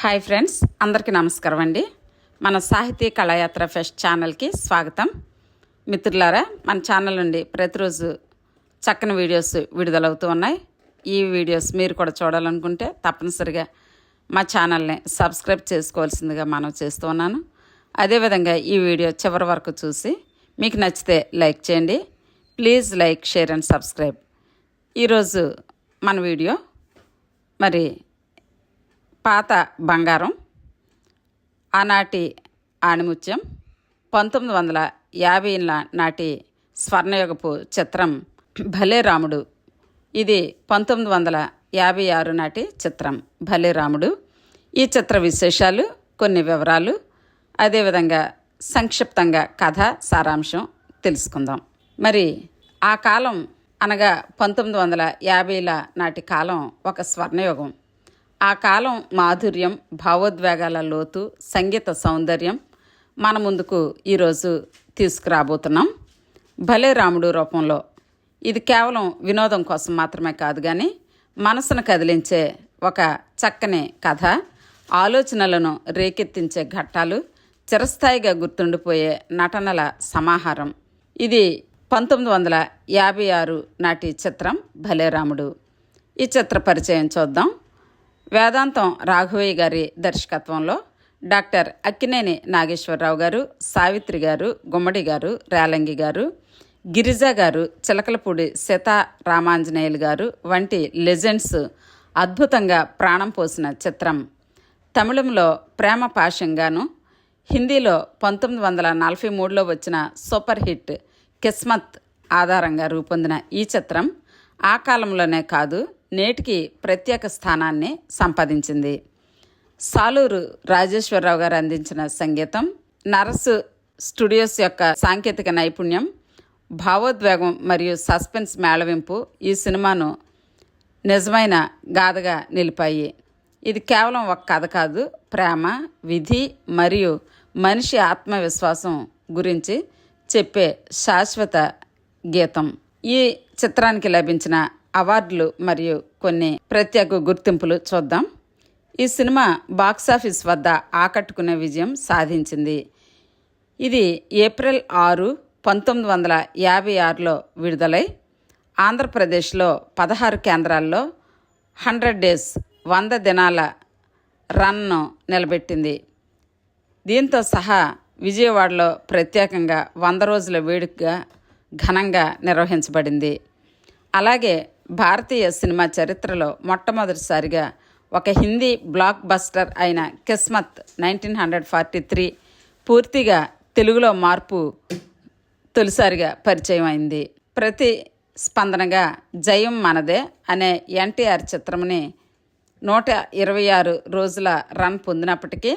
Hi friends అందరికీ నమస్కారం అండి. మన సాహితీ కళాయాత్ర ఫెస్ట్ ఛానల్కి స్వాగతం. మిత్రులారా మన ఛానల్ నుండి ప్రతిరోజు చక్కని వీడియోస్ విడుదలవుతూ ఉన్నాయి. ఈ వీడియోస్ మీరు కూడా చూడాలనుకుంటే తప్పనిసరిగా మా ఛానల్ని సబ్స్క్రైబ్ చేసుకోవాల్సిందిగా మనం చేస్తూ ఉన్నాను. అదేవిధంగా ఈ వీడియో చివరి వరకు చూసి మీకు నచ్చితే లైక్ చేయండి. Please like share and subscribe. ఈరోజు మన వీడియో మరి పాత బంగారం ఆనాటి ఆణిముత్యం పంతొమ్మిది వందల యాభైల నాటి స్వర్ణయుగపు చిత్రం భలే రాముడు. ఇది పంతొమ్మిది వందల యాభై ఆరు నాటి చిత్రం భలే రాముడు. ఈ చిత్ర విశేషాలు కొన్ని వివరాలు అదేవిధంగా సంక్షిప్తంగా కథ సారాంశం తెలుసుకుందాం. మరి ఆ కాలం అనగా పంతొమ్మిది వందల యాభైల నాటి కాలం ఒక స్వర్ణయుగం. ఆ కాలం మాధుర్యం భావోద్వేగాల లోతు సంగీత సౌందర్యం మన ముందుకు ఈరోజు తీసుకురాబోతున్నాం. భలే రాముడు రూపంలో. ఇది కేవలం వినోదం కోసం మాత్రమే కాదు కానీ మనసును కదిలించే ఒక చక్కని కథ ఆలోచనలను రేకెత్తించే ఘట్టాలు చిరస్థాయిగా గుర్తుండిపోయే నటనల సమాహారం. ఇది పంతొమ్మిది వందల యాభై ఆరు నాటి చిత్రం భలే రాముడు. ఈ చిత్ర పరిచయం చూద్దాం. వేదాంతం రాఘవయ్య గారి దర్శకత్వంలో డాక్టర్ అక్కినేని నాగేశ్వరరావు గారు సావిత్రి గారు గుమ్మడి గారు రేలంగి గారు గిరిజ గారు చిలకలపూడి సీతా రామాంజనేయులు గారు వంటి లెజెండ్స్ అద్భుతంగా ప్రాణం పోసిన చిత్రం. తమిళంలో ప్రేమ పాశంగాను హిందీలో పంతొమ్మిది వందల నలభై మూడులో వచ్చిన సూపర్ హిట్ కిస్మత్ ఆధారంగా రూపొందిన ఈ చిత్రం ఆ కాలంలోనే కాదు నేటికి ప్రత్యేక స్థానాన్ని సంపాదించింది. సాలూరు రాజేశ్వరరావు గారు అందించిన సంగీతం నరసు స్టూడియోస్ యొక్క సాంకేతిక నైపుణ్యం భావోద్వేగం మరియు సస్పెన్స్ మేళవింపు ఈ సినిమాను నిజమైన గాథగా నిలిపాయి. ఇది కేవలం ఒక కథ కాదు ప్రేమ విధి మరియు మనిషి ఆత్మవిశ్వాసం గురించి చెప్పే శాశ్వత గీతం. ఈ చిత్రానికి లభించిన అవార్డులు మరియు కొన్ని ప్రత్యేక గుర్తింపులు చూద్దాం. ఈ సినిమా బాక్సాఫీస్ వద్ద ఆకట్టుకునే విజయం సాధించింది. ఇది ఏప్రిల్ ఆరు పంతొమ్మిది వందల యాభై ఆరులో విడుదలై ఆంధ్రప్రదేశ్లో పదహారు కేంద్రాల్లో హండ్రెడ్ డేస్ వంద దినాల రన్ను నిలబెట్టింది. దీంతో సహా విజయవాడలో ప్రత్యేకంగా వంద రోజుల వేడుకగా ఘనంగా నిర్వహించబడింది. అలాగే భారతీయ సినిమా చరిత్రలో మొట్టమొదటిసారిగా ఒక హిందీ బ్లాక్ బస్టర్ అయిన Kismat nineteen hundred forty three పూర్తిగా తెలుగులో మార్పు తొలిసారిగా పరిచయం అయింది ప్రతి స్పందనగా జయం మనదే అనే ఎన్టీఆర్ చిత్రముని నూట ఇరవై ఆరు రోజుల రన్ పొందినప్పటికీ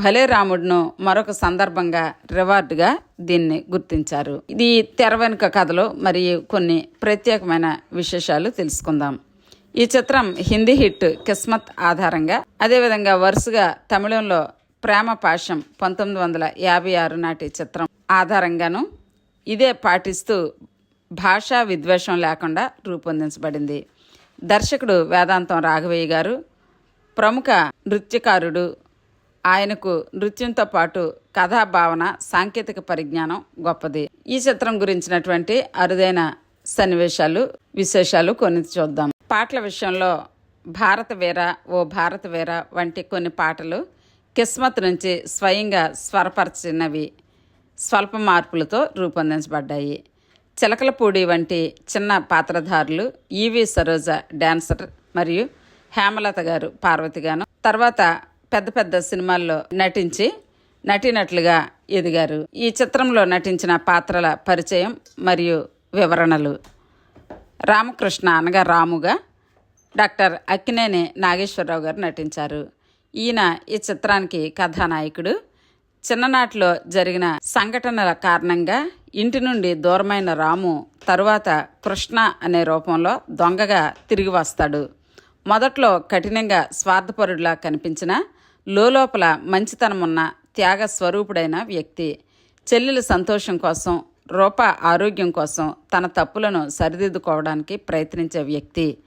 భలే రాముడును మరొక సందర్భంగా రివార్డుగా దీన్ని గుర్తించారు. ఇది తెర వెనుక కథలో మరియు కొన్ని ప్రత్యేకమైన విశేషాలు తెలుసుకుందాం. ఈ చిత్రం హిందీ హిట్ కిస్మత్ ఆధారంగా అదేవిధంగా వరుసగా తమిళంలో ప్రేమ పాశం పంతొమ్మిది వందల యాభై ఆరు నాటి చిత్రం ఆధారంగాను ఇదే పాటిస్తూ భాషా విద్వేషం లేకుండా రూపొందించబడింది. దర్శకుడు వేదాంతం రాఘవయ్య గారు ప్రముఖ నృత్యకారుడు ఆయనకు నృత్యంతో పాటు కథాభావన సాంకేతిక పరిజ్ఞానం గొప్పది. ఈ చిత్రం గురించినటువంటి అరుదైన సన్నివేశాలు విశేషాలు కొన్ని చూద్దాం. పాటల విషయంలో భారత వీర ఓ భారత వీర వంటి కొన్ని పాటలు కిస్మత్ నుంచి స్వయంగా స్వరపరచినవి స్వల్ప మార్పులతో రూపొందించబడ్డాయి. చిలకలపూడి వంటి చిన్న పాత్రధారులు ఈవి సరోజ డాన్సర్ మరియు హేమలత గారు పార్వతిగాను తర్వాత పెద్ద పెద్ద సినిమాల్లో నటించి నటినట్లుగా ఎదిగారు. ఈ చిత్రంలో నటించిన పాత్రల పరిచయం మరియు వివరణలు. రామకృష్ణ అనగా రాముగా డాక్టర్ అక్కినేని నాగేశ్వరరావు గారు నటించారు. ఈయన ఈ చిత్రానికి కథానాయకుడు. చిన్ననాటిలో జరిగిన సంఘటనల కారణంగా ఇంటి నుండి దూరమైన రాము తరువాత కృష్ణ అనే రూపంలో దొంగగా తిరిగి వస్తాడు. మొదట్లో కఠినంగా స్వార్థపరుడిలా కనిపించిన లోపల మంచితనమున్న త్యాగ స్వరూపుడైన వ్యక్తి. చెల్లెల సంతోషం కోసం రూప ఆరోగ్యం కోసం తన తప్పులను సరిదిద్దుకోవడానికి ప్రయత్నించే వ్యక్తి.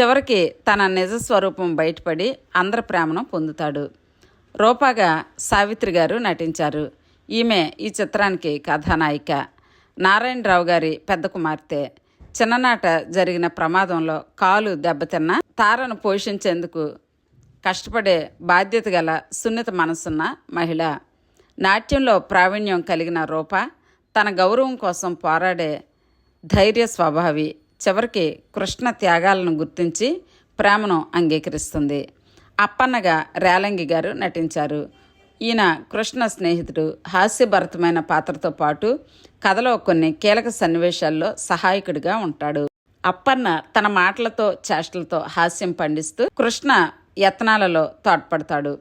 చివరికి తన నిజ స్వరూపం బయటపడి అందరి ప్రేమను పొందుతాడు. రూపాగా సావిత్రి గారు నటించారు. ఈమె ఈ చిత్రానికి కథానాయిక. నారాయణరావు గారి పెద్ద కుమార్తె. చిన్ననాట జరిగిన ప్రమాదంలో కాలు దెబ్బతిన్న తారను పోషించేందుకు కష్టపడే బాధ్యత గల సున్నిత మనసున్న మహిళ. నాట్యంలో ప్రావీణ్యం కలిగిన రూప తన గౌరవం కోసం పోరాడే ధైర్య స్వభావి చివరికి కృష్ణ త్యాగాలను గుర్తించి ప్రేమను అంగీకరిస్తుంది. అప్పన్నగా రేలంగి గారు నటించారు. ఈయన కృష్ణ స్నేహితుడు హాస్యభరితమైన పాత్రతో పాటు కథలో కొన్ని కీలక సన్నివేశాల్లో సహాయకుడిగా ఉంటాడు. అప్పన్న తన మాటలతో చేష్టలతో హాస్యం పండిస్తూ కృష్ణ యత్నాలలో తోడ్పడతాడు.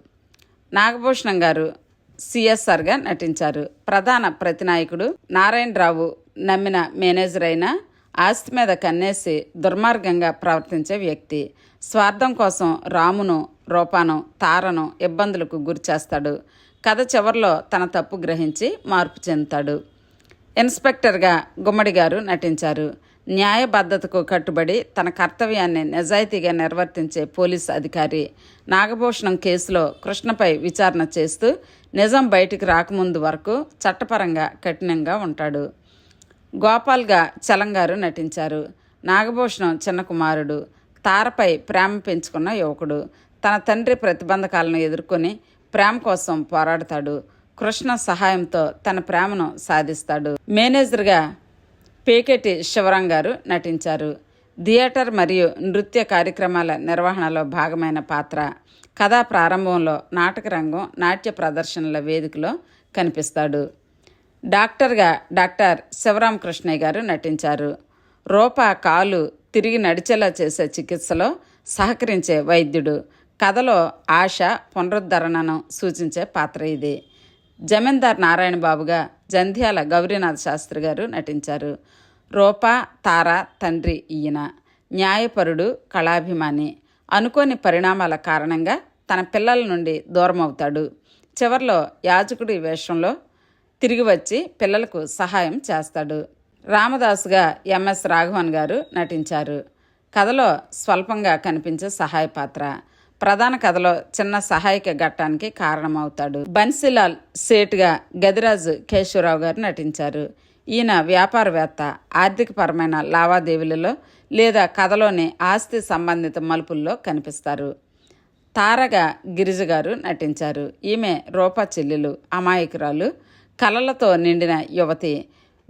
నాగభూషణం గారు సిఎస్ఆర్గా నటించారు. ప్రధాన ప్రతినాయకుడు నారాయణరావు నమ్మిన మేనేజర్ అయిన ఆస్తి మీద కన్నేసి దుర్మార్గంగా ప్రవర్తించే వ్యక్తి. స్వార్థం కోసం రామును రూపాను తారను ఇబ్బందులకు గురిచేస్తాడు కథ చివరిలో తన తప్పు గ్రహించి మార్పు చెందుతాడు. ఇన్స్పెక్టర్గా గుమ్మడి గారు నటించారు. న్యాయబద్ధతకు కట్టుబడి తన కర్తవ్యాన్ని నిజాయితీగా నిర్వర్తించే పోలీస్ అధికారి నాగభూషణం కేసులో కృష్ణపై విచారణ చేస్తూ నిజం బయటికి రాకముందు వరకు చట్టపరంగా కఠినంగా ఉంటాడు. గోపాల్గా చలంగారు నటించారు. నాగభూషణం చిన్న కుమారుడు. తారపై ప్రేమ పెంచుకున్న యువకుడు. తన తండ్రి ప్రతిబంధకాలను ఎదుర్కొని ప్రేమ కోసం పోరాడతాడు. కృష్ణ సహాయంతో తన ప్రేమను సాధిస్తాడు. మేనేజర్గా పేకెటి శివరాం గారు నటించారు. థియేటర్ మరియు నృత్య కార్యక్రమాల నిర్వహణలో భాగమైన పాత్ర కథా ప్రారంభంలో నాటక రంగం నాట్య ప్రదర్శనల వేదికలో కనిపిస్తాడు. డాక్టర్గా డాక్టర్ శివరాం కృష్ణయ్య గారు నటించారు. రూపా కాలు తిరిగి నడిచేలా చేసే చికిత్సలో సహకరించే వైద్యుడు. కథలో ఆశ పునరుద్ధరణను సూచించే పాత్ర ఇది. జమీందార్ నారాయణ బాబుగా జంధ్యాల గౌరీనాథ్ శాస్త్రి గారు నటించారు. రూపా తార తండ్రి ఈయన. న్యాయపరుడు కళాభిమాని. అనుకోని పరిణామాల కారణంగా తన పిల్లల నుండి దూరమవుతాడు. చివర్లో యాజకుడి వేషంలో తిరిగి వచ్చి పిల్లలకు సహాయం చేస్తాడు. రామదాసుగా ఎంఎస్ రాఘవన్ గారు నటించారు. కథలో స్వల్పంగా కనిపించే సహాయ పాత్ర ప్రధాన కథలో చిన్న సహాయక ఘట్టానికి కారణమవుతాడు. బన్సీలాల్ సేట్గా గదిరాజు కేశవరావు గారు నటించారు. ఈయన వ్యాపారవేత్త ఆర్థికపరమైన లావాదేవీలలో లేదా కథలోని ఆస్తి సంబంధిత మలుపుల్లో కనిపిస్తారు. తారగా గిరిజ గారు నటించారు. ఈమె రూప చెల్లెలు అమాయకురాలు కలలతో నిండిన యువతి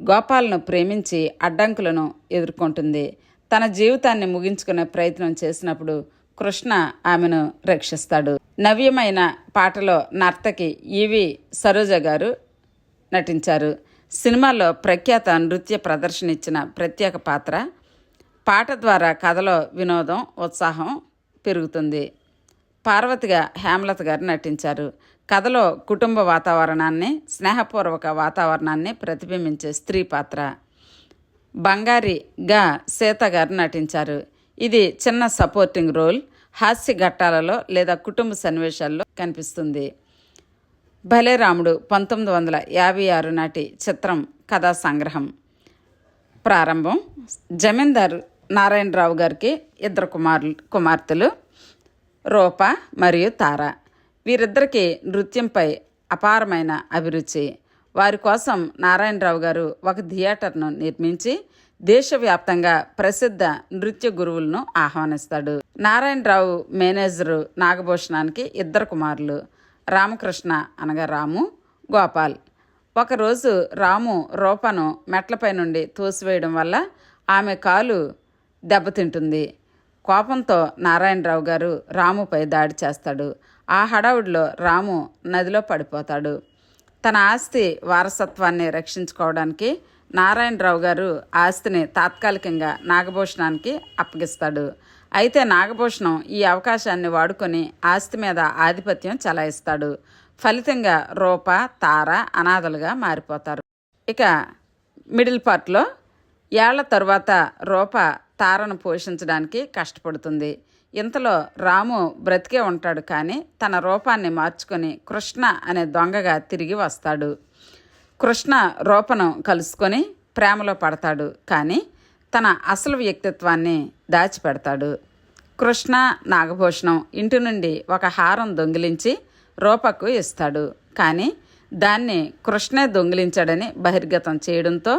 గోపాల్ను ప్రేమించి అడ్డంకులను ఎదుర్కొంటుంది. తన జీవితాన్ని ముగించుకునే ప్రయత్నం చేసినప్పుడు కృష్ణ ఆమెను రక్షిస్తాడు. నవ్యమైన పాటలో నర్తకి ఈవి సరోజ గారు నటించారు. సినిమాలో ప్రఖ్యాత నృత్య ప్రదర్శన ఇచ్చిన ప్రత్యేక పాత్ర. పాట ద్వారా కథలో వినోదం ఉత్సాహం పెరుగుతుంది. పార్వతిగా హేమలత గారు నటించారు. కథలో కుటుంబ వాతావరణాన్ని స్నేహపూర్వక వాతావరణాన్ని ప్రతిబింబించే స్త్రీ పాత్ర. బంగారిగా సీత గారు నటించారు. ఇది చిన్న సపోర్టింగ్ రోల్. హాస్య ఘట్టాలలో లేదా కుటుంబ సన్నివేశాల్లో కనిపిస్తుంది. భలే రాముడు పంతొమ్మిది వందల యాభై ఆరు నాటి చిత్రం కథా సంగ్రహం. ప్రారంభం. జమీందారు నారాయణరావు గారికి ఇద్దరు కుమారులు కుమార్తెలు రూప మరియు తార. వీరిద్దరికీ నృత్యంపై అపారమైన అభిరుచి. వారి కోసం నారాయణరావు గారు ఒక థియేటర్ను నిర్మించి దేశవ్యాప్తంగా ప్రసిద్ధ నృత్య గురువులను ఆహ్వానిస్తాడు. నారాయణరావు మేనేజరు నాగభూషణానికి ఇద్దరు కుమారులు రామకృష్ణ అనగా రాము గోపాల్. ఒకరోజు రాము రూపను మెట్లపై నుండి తోసివేయడం వల్ల ఆమె కాలు దెబ్బతింటుంది. కోపంతో నారాయణరావు గారు రాముపై దాడి చేస్తాడు. ఆ హడావుడిలో రాము నదిలో పడిపోతాడు. తన ఆస్తి వారసత్వాన్ని రక్షించుకోవడానికి నారాయణరావు గారు ఆస్తిని తాత్కాలికంగా నాగభూషణానికి అప్పగిస్తాడు. అయితే నాగభూషణం ఈ అవకాశాన్ని వాడుకొని ఆస్తి మీద ఆధిపత్యం చలాయిస్తాడు. ఫలితంగా రూప తార అనాథలుగా మారిపోతారు. ఇక మిడిల్ పార్ట్లో ఏళ్ళ తరువాత రూప తారను పోషించడానికి కష్టపడుతుంది. ఇంతలో రాము బ్రతికే ఉంటాడు కానీ తన రూపాన్ని మార్చుకొని కృష్ణ అనే దొంగగా తిరిగి వస్తాడు. కృష్ణ రూపను కలుసుకొని ప్రేమలో పడతాడు కానీ తన అసలు వ్యక్తిత్వాన్ని దాచిపెడతాడు. కృష్ణ నాగభూషణం ఇంటి నుండి ఒక హారం దొంగిలించి రూపకు ఇస్తాడు కానీ దాన్ని కృష్ణే దొంగిలించాడని బహిర్గతం చేయడంతో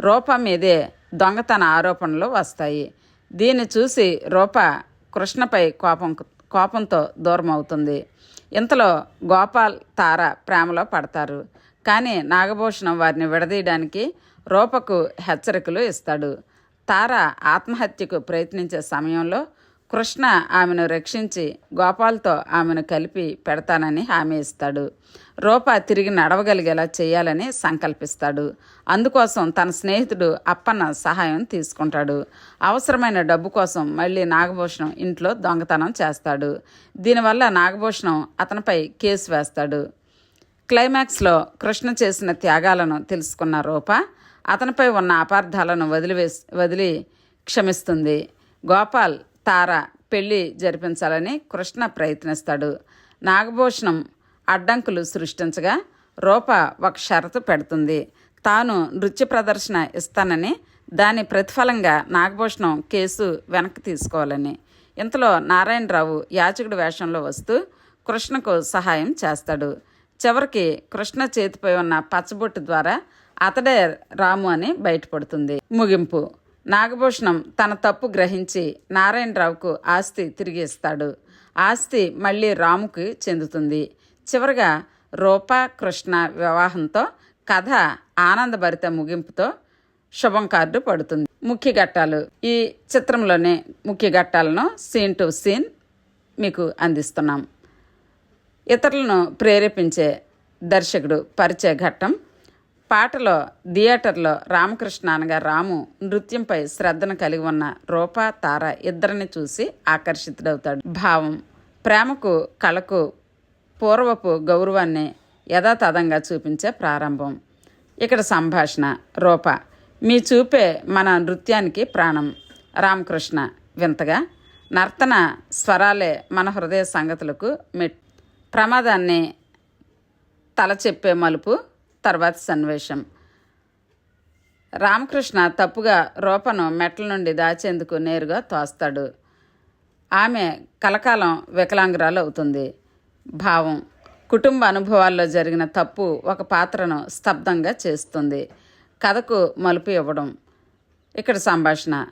రూప మీదే దొంగతన ఆరోపణలు వస్తాయి. దీన్ని చూసి రూప కృష్ణపై కోపం కోపంతో దూరం అవుతుంది ఇంతలో గోపాల్ తార ప్రేమలో పడతారు. కానీ నాగభూషణం వారిని విడదీయడానికి రూపకు హెచ్చరికలు ఇస్తాడు. తార ఆత్మహత్యకు ప్రయత్నించే సమయంలో కృష్ణ ఆమెను రక్షించి గోపాల్తో ఆమెను కలిపి పెడతానని హామీ ఇస్తాడు. రూప తిరిగి నడవగలిగేలా చేయాలని సంకల్పిస్తాడు. అందుకోసం తన స్నేహితుడు అప్పన్న సహాయం తీసుకుంటాడు. అవసరమైన డబ్బు కోసం మళ్ళీ నాగభూషణం ఇంట్లో దొంగతనం చేస్తాడు. దీనివల్ల నాగభూషణం అతనిపై కేసు వేస్తాడు. క్లైమాక్స్లో కృష్ణ చేసిన త్యాగాలను తెలుసుకున్న రూప అతనిపై ఉన్న అపార్థాలను వదిలివేసి వదిలి క్షమిస్తుంది. గోపాల్ తార పెళ్ళి జరిపించాలని కృష్ణ ప్రయత్నిస్తాడు. నాగభూషణం అడ్డంకులు సృష్టించగా రూప ఒక షరతు పెడుతుంది. తాను నృత్య ప్రదర్శన ఇస్తానని దాని ప్రతిఫలంగా నాగభూషణం కేసు వెనక్కి తీసుకోవాలని. ఇంతలో నారాయణరావు యాచకుడి వేషంలో వస్తూ కృష్ణకు సహాయం చేస్తాడు. చివరికి కృష్ణ చేతిపై ఉన్న పచ్చబొట్టు ద్వారా అతడే రాము అని బయటపడుతుంది. ముగింపు. నాగభూషణం తన తప్పు గ్రహించి నారాయణరావుకు ఆస్తి తిరిగి ఇస్తాడు ఆస్తి మళ్ళీ రాముకి చెందుతుంది. చివరగా రూప కృష్ణ వివాహంతో కథ ఆనందభరిత ముగింపుతో శుభం కార్డు పడుతుంది. ముఖ్య ఘట్టాలు. ఈ చిత్రంలోని ముఖ్య ఘట్టాలను సీన్ టు సీన్ మీకు అందిస్తున్నాం. ఇతరులను ప్రేరేపించే దర్శకుడు పరిచయ ఘట్టం పాటలో థియేటర్లో రామకృష్ణ అనగా రాము నృత్యంపై శ్రద్ధను కలిగి ఉన్న రూప తార ఇద్దరిని చూసి ఆకర్షితుడవుతాడు. భావం ప్రేమకు కళకు పూర్వపు గౌరవాన్ని యథాతథంగా చూపించే ప్రారంభం. ఇక్కడ సంభాషణ రూప మీ చూపే మన నృత్యానికి ప్రాణం. రామకృష్ణ వింతగా నర్తన స్వరాలే మన హృదయ సంగతులకు మెట్ ప్రమాదాన్ని తల చెప్పే మలుపు తర్వాత సన్నివేశం. రామకృష్ణ తప్పుగా రూపను మెట్ల నుండి దాచేందుకు నేరుగా తోస్తాడు. ఆమె కలకాలం వికలాంగురాలు అవుతుంది భావం కుటుంబ అనుభవాల్లో జరిగిన తప్పు ఒక పాత్రను స్తబ్దంగా చేస్తుంది. కథకు మలుపు ఇవ్వడం. ఇక్కడ సంభాషణ.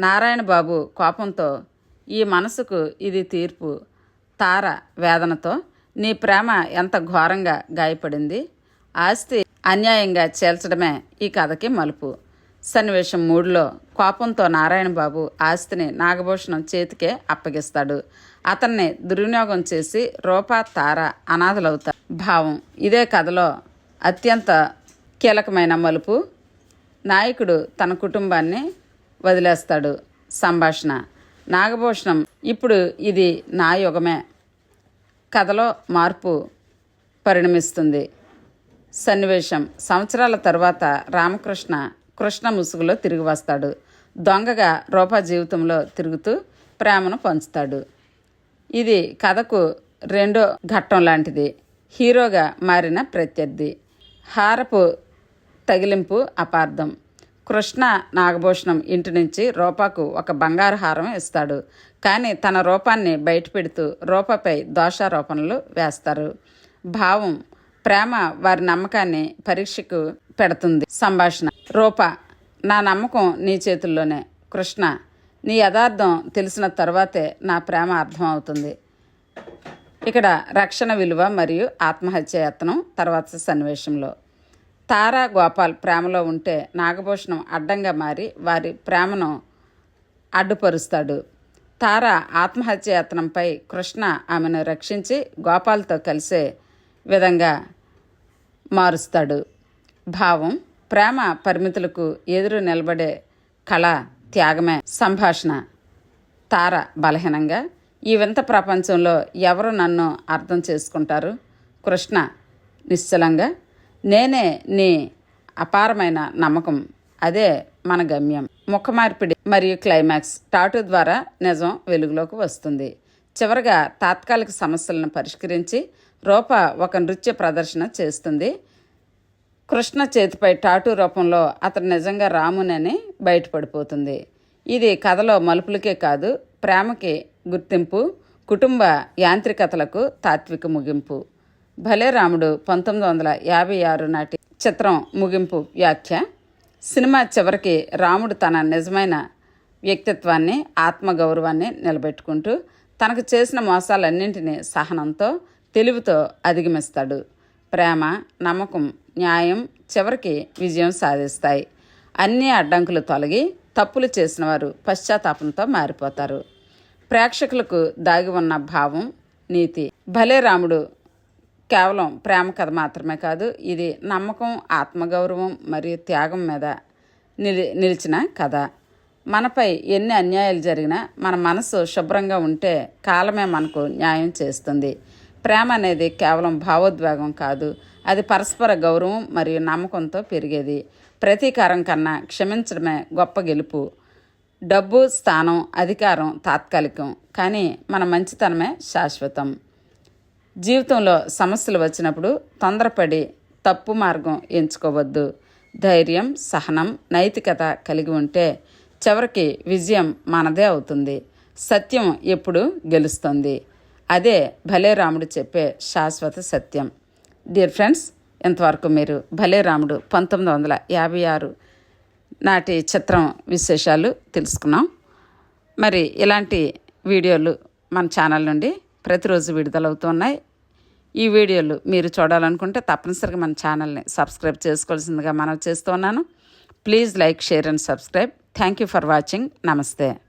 నారాయణ బాబు కోపంతో ఈ మనసుకు ఇది తీర్పు. తార వేదనతో నీ ప్రేమ ఎంత ఘోరంగా గాయపడింది? ఆస్తి అన్యాయంగా చేల్చడమే ఈ కథకి మలుపు. సన్నివేశం మూడులో కోపంతో నారాయణ బాబు ఆస్తిని నాగభూషణం చేతికే అప్పగిస్తాడు. అతన్ని దుర్వినియోగం చేసి రూపా తార అనాథలవుతారు. భావం ఇదే కథలో అత్యంత కీలకమైన మలుపు. నాయకుడు తన కుటుంబాన్ని వదిలేస్తాడు. సంభాషణ నాగభూషణం ఇప్పుడు ఇది నా యుగమే. కథలో మార్పు పరిణమిస్తుంది. సన్నివేశం. సంవత్సరాల తర్వాత రామకృష్ణ కృష్ణ ముసుగులో తిరిగి వస్తాడు. దొంగగా రూపా జీవితంలో తిరుగుతూ ప్రేమను పంచుతాడు. ఇది కథకు రెండో ఘట్టం లాంటిది. హీరోగా మారిన ప్రత్యర్థి. హారపు తగిలింపు అపార్థం. కృష్ణ నాగభూషణం ఇంటి నుంచి రూపాకు ఒక బంగారు హారం ఇస్తాడు. కానీ తన రూపాన్ని బయటపెడుతూ రూపపై దోషారోపణలు వేస్తారు. భావం ప్రేమ వారి నమ్మకాన్ని పరీక్షకు పెడుతుంది సంభాషణ. రూప నా నమ్మకం నీ చేతుల్లోనే. కృష్ణ నీ యథార్థం తెలిసిన తర్వాతే నా ప్రేమ అర్థం అవుతుంది ఇక్కడ రక్షణ విలువ మరియు ఆత్మహత్య యత్నం తర్వాత సన్నివేశంలో. తారా గోపాల్ ప్రేమలో ఉంటే నాగభూషణం అడ్డంగా మారి వారి ప్రేమను అడ్డుపరుస్తాడు. తార ఆత్మహత్య యత్నంపై కృష్ణ ఆమెను రక్షించి గోపాల్తో కలిసే విధంగా మారుస్తాడు. భావం ప్రేమ పరిమితులకు ఎదురు నిలబడే కళ త్యాగమే సంభాషణ. తార బలహీనంగా ఈ వింత ప్రపంచంలో ఎవరు నన్ను అర్థం చేసుకుంటారు? కృష్ణ నిశ్చలంగా నేనే నీ అపారమైన నమ్మకం. అదే మన గమ్యం. ముఖమార్పిడి మరియు క్లైమాక్స్ టాటూ ద్వారా నిజం వెలుగులోకి వస్తుంది. చివరగా తాత్కాలిక సమస్యలను పరిష్కరించి రూప ఒక నృత్య ప్రదర్శన చేస్తుంది. కృష్ణ చేతిపై టాటూ రూపంలో అతను నిజంగా రామునని బయటపడిపోతుంది. ఇది కథలో మలుపులకే కాదు ప్రేమకి గుర్తింపు కుటుంబ యాంత్రికతలకు తాత్విక ముగింపు. భలే రాముడు పంతొమ్మిది వందల యాభై ఆరు నాటి చిత్రం ముగింపు వ్యాఖ్య. సినిమా చివరికి రాముడు తన నిజమైన వ్యక్తిత్వాన్ని ఆత్మగౌరవాన్ని నిలబెట్టుకుంటూ తనకు చేసిన మోసాలన్నింటినీ సహనంతో తెలివితో అధిగమిస్తాడు. ప్రేమ నమ్మకం న్యాయం చివరికి విజయం సాధిస్తాయి. అన్ని అడ్డంకులు తొలగి తప్పులు చేసిన వారు పశ్చాత్తాపంతో మారిపోతారు. ప్రేక్షకులకు దాగి ఉన్న భావం నీతి. భలే రాముడు. కేవలం ప్రేమ కథ మాత్రమే కాదు ఇది నమ్మకం ఆత్మగౌరవం మరియు త్యాగం మీద నిలి నిలిచిన కథ. మనపై ఎన్ని అన్యాయాలు జరిగినా మన మనసు శుభ్రంగా ఉంటే కాలమే మనకు న్యాయం చేస్తుంది. ప్రేమ అనేది కేవలం భావోద్వేగం కాదు అది పరస్పర గౌరవం మరియు నమ్మకంతో పెరిగేది. ప్రతీకారం కన్నా క్షమించడమే గొప్ప గెలుపు. డబ్బు స్థానం అధికారం తాత్కాలికం కానీ మన మంచితనమే శాశ్వతం. జీవితంలో సమస్యలు వచ్చినప్పుడు తొందరపడి తప్పు మార్గం ఎంచుకోవద్దు. ధైర్యం సహనం నైతికత కలిగి ఉంటే చివరికి విజయం మనదే అవుతుంది. సత్యం ఎప్పుడు గెలుస్తుంది. అదే భలే రాముడు చెప్పే శాశ్వత సత్యం. డియర్ ఫ్రెండ్స్ ఇంతవరకు మీరు భలే రాముడు పంతొమ్మిది వందల యాభై ఆరు నాటి చిత్రం విశేషాలు తెలుసుకున్నాం. మరి ఇలాంటి వీడియోలు మన ఛానల్ నుండి ప్రతిరోజు విడుదలవుతున్నాయి. ఈ వీడియోలు మీరు చూడాలనుకుంటే తప్పనిసరిగా మన ఛానల్ని సబ్స్క్రైబ్ చేసుకోవాల్సిందిగా మనం చేస్తున్నాను please like share and subscribe thank you for watching నమస్తే